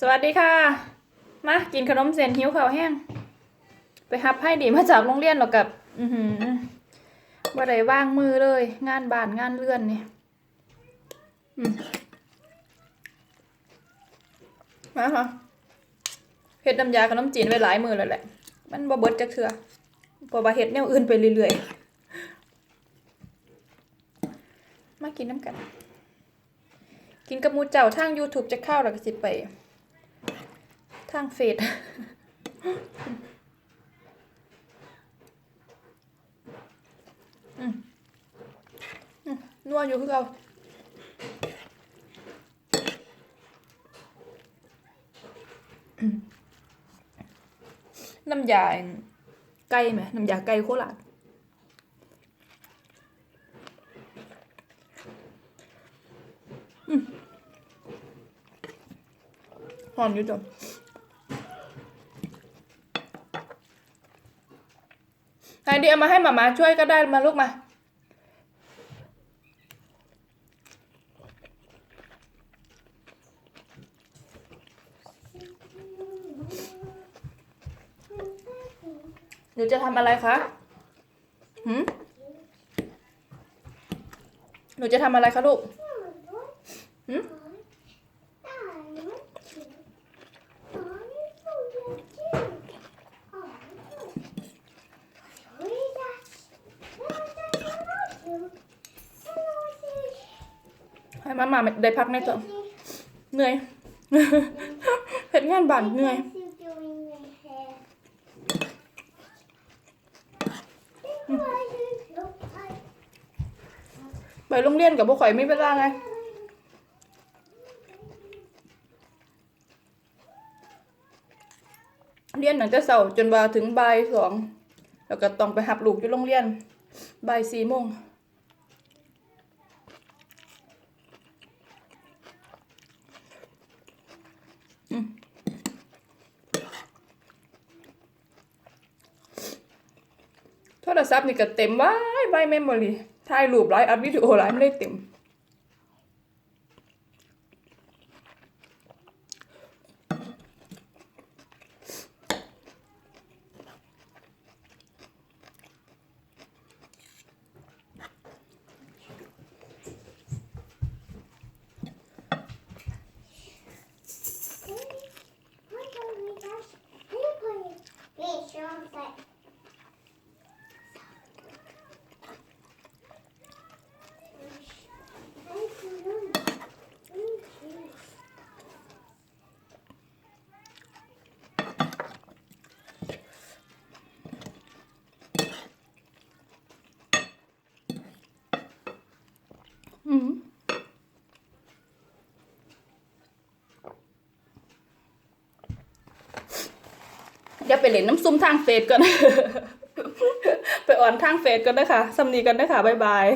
สวัสดีค่ะ มากินขนมเส้นหิ้วข้าวแห้ง ไปฮับให้ดีมาจากโรงเรียนหรอกกับ อือหือบ่ได้ว่างมือเลย งานบานงานเรือนนี่อืมาค่ะเฮ็ดน้ำยาขนมจีนไว้หลายมือแล้วแหละ มันบ่เบิดจักเทื่อเพราะว่าเฮ็ดแนวอื่นไปเรื่อยๆ มากินน้ำกัน กินกับมูเจ้าทาง YouTube จะเข้าแล้วก็สิไป ทางเฟซนัวอยู่คือเราน้ำยาไก่ไหมน้ำยาไก่โคราชหอมอยู่จ้ะ ไหนดีเอามาให้หมามาช่วยก็ได้มาลูกมา หนูจะทำอะไรคะหืมหนูจะทำอะไรคะลูกหืมให้ มามาได้พักในตัว เหนื่อยเห็นงานบ้านเหนื่อยไปโรงเรียนกับพวกข่อยไม่เป็นไรไงเรียนหนังจะเสาจนว่าถึงบ่ายสอง แล้วก็ต้องไปหับลูกอยู่โรงเรียนบ่ายสี่โมงอืมโท รศัพท์นี่ก็เต็มไว้ไว้เมมโมรีถ่ายรูปหลายอัดวิดีโอหลายไม่ได้เต็ม อืม อย่าไปเล่นน้ำซุ่มทางเฟซก่อน ไปอ่อนทางเฟซก่อนนะคะสำนีกันนะคะบ๊ายบาย